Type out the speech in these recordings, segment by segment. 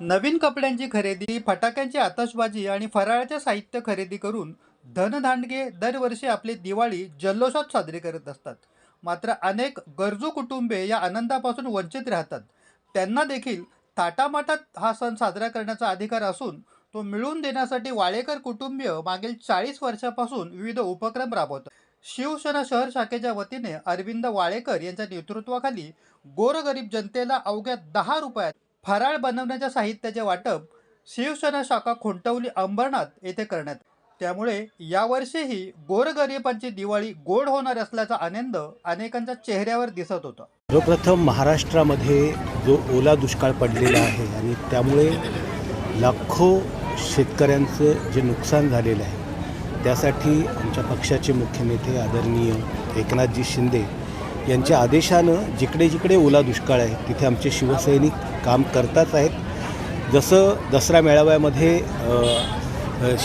नवीन कपड्यांची खरेदी फटाक्यांची आतषबाजी आणि फराळाचे साहित्य खरेदी करून धनधांडगे दरवर्षी आपली दिवाळी जल्लोषात साजरी करत असतात. मात्र अनेक गरजू कुटुंबे या आनंदापासून वंचित राहतात. त्यांना देखील थाटामाटात हा सण साजरा करण्याचा अधिकार असून तो मिळवून देण्यासाठी वाळेकर कुटुंबीय मागील चाळीस वर्षापासून विविध उपक्रम राबवतात शिवसेना शहर शाखेच्या वतीने अरविंद वाळेकर यांच्या नेतृत्वाखाली गोरगरीब जनतेला अवघ्या दहा रुपयात फराळ बनवण्याच्या साहित्याचे वाटप शिवसेना शाखा खुंटवली अंबरनाथ येथे करण्यात त्यामुळे यावर्षीही गोरगरिबांची दिवाळी गोड होणार असल्याचा आनंद अनेकांच्या चेहऱ्यावर दिसत होता. सर्वप्रथम महाराष्ट्रामध्ये जो ओला दुष्काळ पडलेला आहे आणि त्यामुळे लाखो शेतकऱ्यांचं जे नुकसान झालेलं आहे त्यासाठी आमच्या पक्षाचे मुख्य नेते आदरणीय एकनाथजी शिंदे यांच्या आदेशानं जिकडे जिकडे ओला दुष्काळ आहे तिथे आमचे शिवसैनिक काम करताच आहेत. जसं दसरा मेळाव्यामध्ये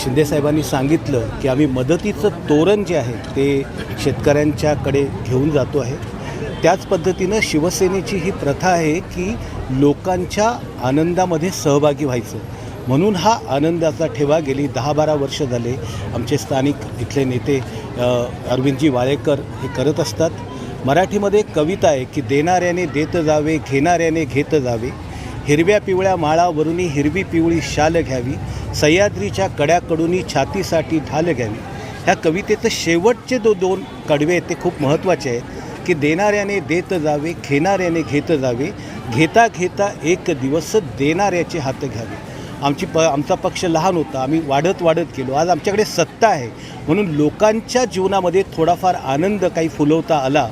शिंदेसाहेबांनी सांगितलं की आम्ही मदतीचं तोरण जे आहे ते शेतकऱ्यांच्याकडे घेऊन जातो आहे. त्याच पद्धतीनं शिवसेनेची ही प्रथा आहे की लोकांच्या आनंदामध्ये सहभागी व्हायचं. म्हणून हा आनंदाचा ठेवा गेली दहा बारा वर्ष झाले आमचे स्थानिक इथले नेते अरविंदजी वाळेकर हे करत असतात. मराठीमध्ये एक कविता आहे की देणाऱ्याने देत जावे घेणाऱ्याने घेत जावे. हिरव्या पिवळ्या माळावरूनही हिरवी पिवळी शाल घ्यावी. सह्याद्रीच्या कड्याकडूनही छातीसाठी ढाल घ्यावी. ह्या कवितेचं शेवटचे जो दोन कडवे आहेत ते खूप महत्त्वाचे आहेत. की देणाऱ्याने देत जावे घेणाऱ्याने घेत जावे. घेता घेता एक दिवस देणाऱ्याचे हात घ्यावे. आमची प आमचा पक्ष लहान होता आम्ही वाढत वाढत गेलो. आज आमच्याकडे सत्ता आहे. म्हणून लोकांच्या जीवनामध्ये थोडाफार आनंद काही फुलवता आला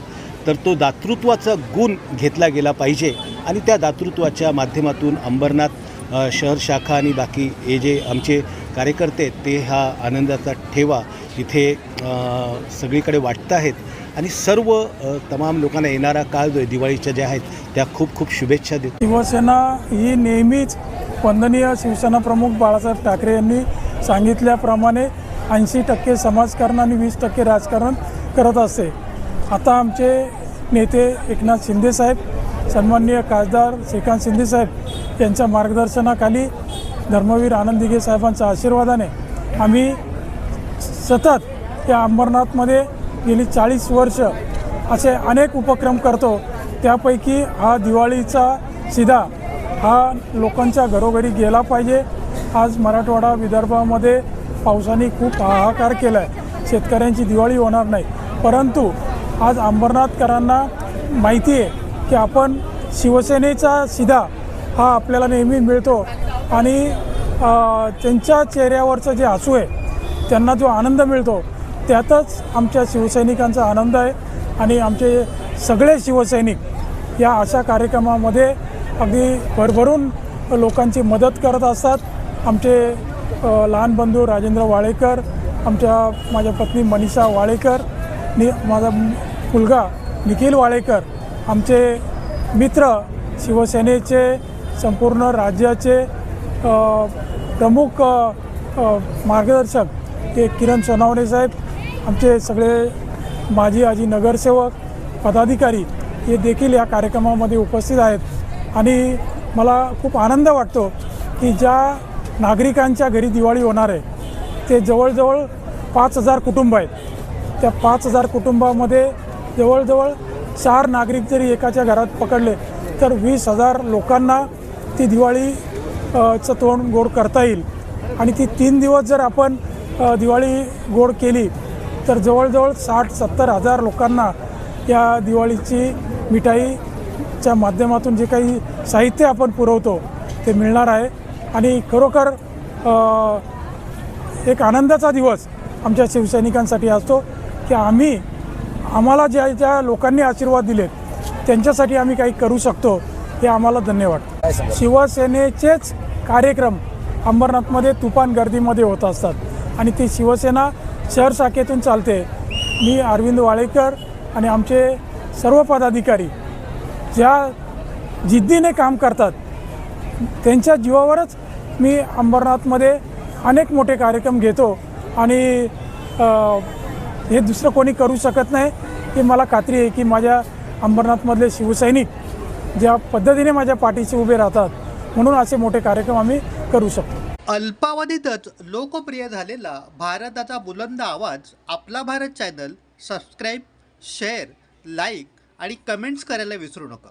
तर तो दातृत्वाचा गुण घेतला गेला पाहिजे. आणि त्या दातृत्वाच्या माध्यमातून अंबरनाथ शहर शाखा आणि बाकी हे जे आमचे कार्यकर्ते ते हा आनंदाचा ठेवा इथे सगळीकडे वाटत आहेत. आणि सर्व तमाम लोकांना येणारा काळ जो आहे दिवाळीच्या ज्या आहेत त्या खूप खूप शुभेच्छा देत. शिवसेना ही नेहमीच वंदनीय शिवसेना प्रमुख बाळासाहेब ठाकरे यांनी सांगितल्याप्रमाणे ऐंशी टक्के समाजकारण आणि वीस टक्के राजकारण करत असते. आता आमचे नेते एकनाथ शिंदेसाहेब सन्माननीय खासदार श्रीकांत शिंदेसाहेब यांच्या मार्गदर्शनाखाली धर्मवीर आनंद दिघे साहेबांच्या आशीर्वादाने आम्ही सतत या अंबरनाथमध्ये गेली चाळीस वर्ष असे अनेक उपक्रम करतो. त्यापैकी हा दिवाळीचा सिधा हा लोकांच्या घरोघरी गेला पाहिजे. आज मराठवाडा विदर्भामध्ये पावसाने खूप हाहाकार केला आहे शेतकऱ्यांची दिवाळी होणार नाही. परंतु आज अंबरनाथकरांना माहिती आहे की आपण शिवसेनेचा सिधा हा आपल्याला नेहमी मिळतो. आणि त्यांच्या चेहऱ्यावरचं जे हसू आहे त्यांना जो आनंद मिळतो त्यातच आमच्या शिवसैनिकांचा आनंद आहे. आणि आमचे सगळे शिवसैनिक या अशा कार्यक्रमामध्ये अगदी भरभरून लोकांची मदत करत असतात. आमचे लहान बंधू राजेंद्र वाळेकर आमच्या माझ्या पत्नी मनीषा वाळेकर नि माझा मुलगा निखिल वाळेकर आमचे मित्र शिवसेनेचे संपूर्ण राज्याचे प्रमुख मार्गदर्शक ते किरण सोनावणे साहेब आमचे सगळे माजी आजी नगरसेवक पदाधिकारी हे देखील या कार्यक्रमामध्ये उपस्थित आहेत. आणि मला खूप आनंद वाटतो की ज्या नागरिकांच्या घरी दिवाळी होणार आहे ते जवळजवळ पाच हजार कुटुंब आहेत. त्या पाच हजार कुटुंबामध्ये जवळजवळ चार नागरिक जरी एकाच्या घरात पकडले तर वीस हजार लोकांना ती दिवाळी चं तोंड गोड करता येईल. आणि ती तीन दिवस जर आपण दिवाळी गोड केली तर जवळजवळ साठ सत्तर हजार लोकांना या दिवाळीची मिठाईच्या माध्यमातून जे काही साहित्य आपण पुरवतो ते मिळणार आहे. आणि खरोखर एक आनंदाचा दिवस आमच्या शिवसैनिकांसाठी असतो. की आम्ही आम्हाला ज्या ज्या लोकांनी आशीर्वाद दिलेत त्यांच्यासाठी आम्ही काही करू शकतो हे आम्हाला धन्यवाद शिवसेनेचेच कार्यक्रम अंबरनाथमध्ये तुफान गर्दीमध्ये होत असतात. आणि ती शिवसेना शहर शाखेतून चालते. मी अरविंद वाळेकर आणि आमचे सर्व पदाधिकारी ज्या जिद्दीने काम करतात त्यांच्या जीवावरच मी अंबरनाथमध्ये अनेक मोठे कार्यक्रम घेतो. आणि हे दुसरं कोणी करू शकत नाही की मला खात्री आहे की माझ्या अंबरनाथमधले शिवसैनिक ज्या पद्धतीने माझ्या पाठीशी उभे राहतात म्हणून असे मोठे कार्यक्रम आम्ही करू शकतो. अल्पावधीतच लोकप्रिय झालेला भारताचा बुलंद आवाज आपला Bharat channel subscribe share like आणि कमेंट्स करायला विसरू नका.